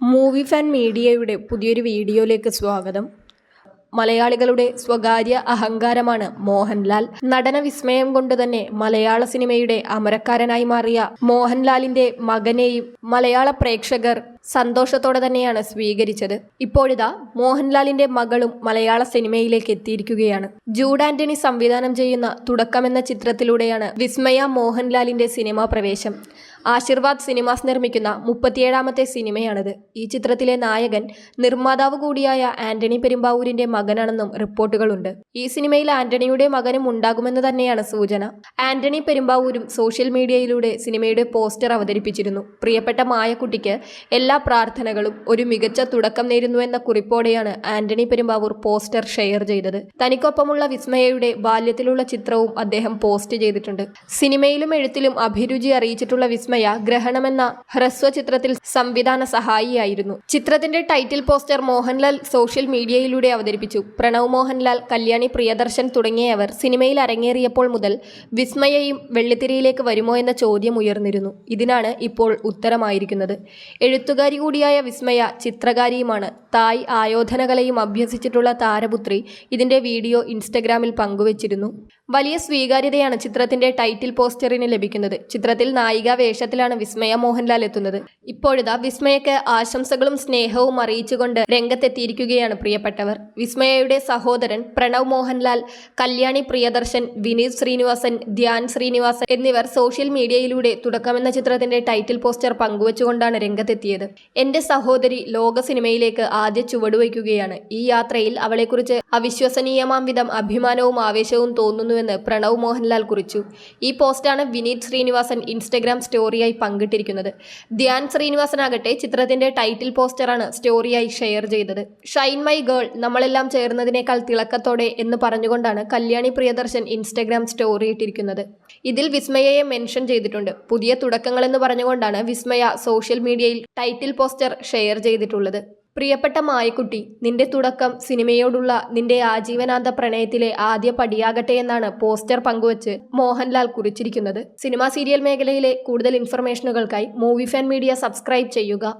Movie fan മീഡിയയുടെ പുതിയൊരു വീഡിയോയിലേക്ക് സ്വാഗതം. മലയാളികളുടെ സ്വകാര്യ അഹങ്കാരമാണ് മോഹൻലാൽ. നടന വിസ്മയം കൊണ്ട് തന്നെ മലയാള സിനിമയുടെ അമരക്കാരനായി മാറിയ മോഹൻലാലിന്റെ മകനെയും മലയാള പ്രേക്ഷകർ സന്തോഷത്തോടെ തന്നെയാണ് സ്വീകരിച്ചത്. ഇപ്പോഴിതാ മോഹൻലാലിന്റെ മകളും മലയാള സിനിമയിലേക്ക് എത്തിയിരിക്കുകയാണ്. ജൂഡ് ആന്റണി സംവിധാനം ചെയ്യുന്ന തുടക്കമെന്ന ചിത്രത്തിലൂടെയാണ് വിസ്മയ മോഹൻലാലിന്റെ സിനിമാ പ്രവേശം. ആശീർവാദ് സിനിമാസ് നിർമ്മിക്കുന്ന മുപ്പത്തിയേഴാമത്തെ സിനിമയാണിത്. ഈ ചിത്രത്തിലെ നായകൻ നിർമ്മാതാവ് കൂടിയായ ആന്റണി പെരുമ്പാവൂരിന്റെ മകനാണെന്നും റിപ്പോർട്ടുകളുണ്ട്. ഈ സിനിമയിൽ ആന്റണിയുടെ മകനും ഉണ്ടാകുമെന്ന് തന്നെയാണ് സൂചന. ആന്റണി പെരുമ്പാവൂരും സോഷ്യൽ മീഡിയയിലൂടെ സിനിമയുടെ പോസ്റ്റർ അവതരിപ്പിച്ചിരുന്നു. പ്രിയപ്പെട്ട മായക്കുട്ടിക്ക് എല്ലാ പ്രാർത്ഥനകളും ഒരു മികച്ച തുടക്കം നേരുന്നുവെന്ന കുറിപ്പോടെയാണ് ആന്റണി പെരുമ്പാവൂർ പോസ്റ്റർ ഷെയർ ചെയ്തത്. തനിക്കൊപ്പമുള്ള വിസ്മയയുടെ ബാല്യത്തിലുള്ള ചിത്രവും അദ്ദേഹം പോസ്റ്റ് ചെയ്തിട്ടുണ്ട്. സിനിമയിലും എഴുത്തിലും അഭിരുചി അറിയിച്ചിട്ടുള്ള ഗ്രഹണമെന്ന ഹ്രസ്വ ചിത്രത്തിൽ സംവിധാന സഹായിയായിരുന്നു. ചിത്രത്തിന്റെ ടൈറ്റിൽ പോസ്റ്റർ മോഹൻലാൽ സോഷ്യൽ മീഡിയയിലൂടെ അവതരിപ്പിച്ചു. പ്രണവ് മോഹൻലാൽ കല്യാണി പ്രിയദർശൻ തുടങ്ങിയവർ സിനിമയിൽ അരങ്ങേറിയപ്പോൾ മുതൽ വിസ്മയയും വെള്ളിത്തിരയിലേക്ക് വരുമോ എന്ന ചോദ്യം ഉയർന്നിരുന്നു. ഇതിനാണ് ഇപ്പോൾ ഉത്തരമായിരിക്കുന്നത്. എഴുത്തുകാരി കൂടിയായ വിസ്മയ ചിത്രകാരിയുമാണ് തായ് ആയോധനകലയും അഭ്യസിച്ചിട്ടുള്ള താരപുത്രി ഇതിന്റെ വീഡിയോ ഇൻസ്റ്റഗ്രാമിൽ പങ്കുവച്ചിരുന്നു. വലിയ സ്വീകാര്യതയാണ് ചിത്രത്തിന്റെ ടൈറ്റിൽ പോസ്റ്ററിന് ലഭിക്കുന്നത്. ചിത്രത്തിൽ നായിക വേഷത്തിലാണ് വിസ്മയ മോഹൻലാൽ എത്തുന്നത്. ഇപ്പോഴിതാ വിസ്മയക്ക് ആശംസകളും സ്നേഹവും അറിയിച്ചുകൊണ്ട് രംഗത്തെത്തിയിരിക്കുകയാണ് പ്രിയപ്പെട്ടവർ. വിസ്മയയുടെ സഹോദരൻ പ്രണവ് മോഹൻലാൽ കല്യാണി പ്രിയദർശൻ വിനീത് ശ്രീനിവാസൻ ധ്യാൻ ശ്രീനിവാസൻ എന്നിവർ സോഷ്യൽ മീഡിയയിലൂടെ തുടക്കമെന്ന ചിത്രത്തിന്റെ ടൈറ്റിൽ പോസ്റ്റർ പങ്കുവച്ചുകൊണ്ടാണ് രംഗത്തെത്തിയത്. എന്റെ സഹോദരി ലോക സിനിമയിലേക്ക് ആദ്യ ചുവട് ചുവടുവയ്ക്കുകയാണ് ഈ യാത്രയിൽ അവളെക്കുറിച്ച് അവിശ്വസനീയമാം വിധം അഭിമാനവും ആവേശവും തോന്നുന്നുവെന്ന് പ്രണവ് മോഹൻലാൽ കുറിച്ചു. ഈ പോസ്റ്റാണ് വിനീത് ശ്രീനിവാസൻ ഇൻസ്റ്റഗ്രാം സ്റ്റോറിയായി പങ്കിട്ടിരിക്കുന്നത്. ധ്യാൻ ശ്രീനിവാസനാകട്ടെ ചിത്രത്തിന്റെ ടൈറ്റിൽ പോസ്റ്ററാണ് സ്റ്റോറിയായി ഷെയർ ചെയ്തത്. ഷൈൻ മൈ ഗേൾ നമ്മളെല്ലാം ചേർന്നതിനേക്കാൾ തിളക്കത്തോടെ എന്ന് പറഞ്ഞുകൊണ്ടാണ് കല്യാണി പ്രിയദർശൻ ഇൻസ്റ്റഗ്രാം സ്റ്റോറി ഇട്ടിരിക്കുന്നത്. ഇതിൽ വിസ്മയയെ മെൻഷൻ ചെയ്തിട്ടുണ്ട്. പുതിയ തുടക്കങ്ങളെന്ന് പറഞ്ഞുകൊണ്ടാണ് വിസ്മയ സോഷ്യൽ മീഡിയയിൽ ടൈറ്റിൽ പോസ്റ്റർ ഷെയർ ചെയ്തിട്ടുള്ളത്. പ്രിയപ്പെട്ട മായക്കുട്ടി നിന്റെ തുടക്കം സിനിമയോടുള്ള നിന്റെ ആജീവനാന്ത പ്രണയത്തിലെ ആദ്യ പടിയാകട്ടെ എന്നാണ് പോസ്റ്റർ പങ്കുവച്ച് മോഹൻലാൽ കുറിച്ചിരിക്കുന്നത്. സിനിമാ സീരിയൽ മേഖലയിലെ കൂടുതൽ ഇൻഫർമേഷനുകൾക്കായി മൂവി ഫാൻ മീഡിയ സബ്സ്ക്രൈബ് ചെയ്യുക.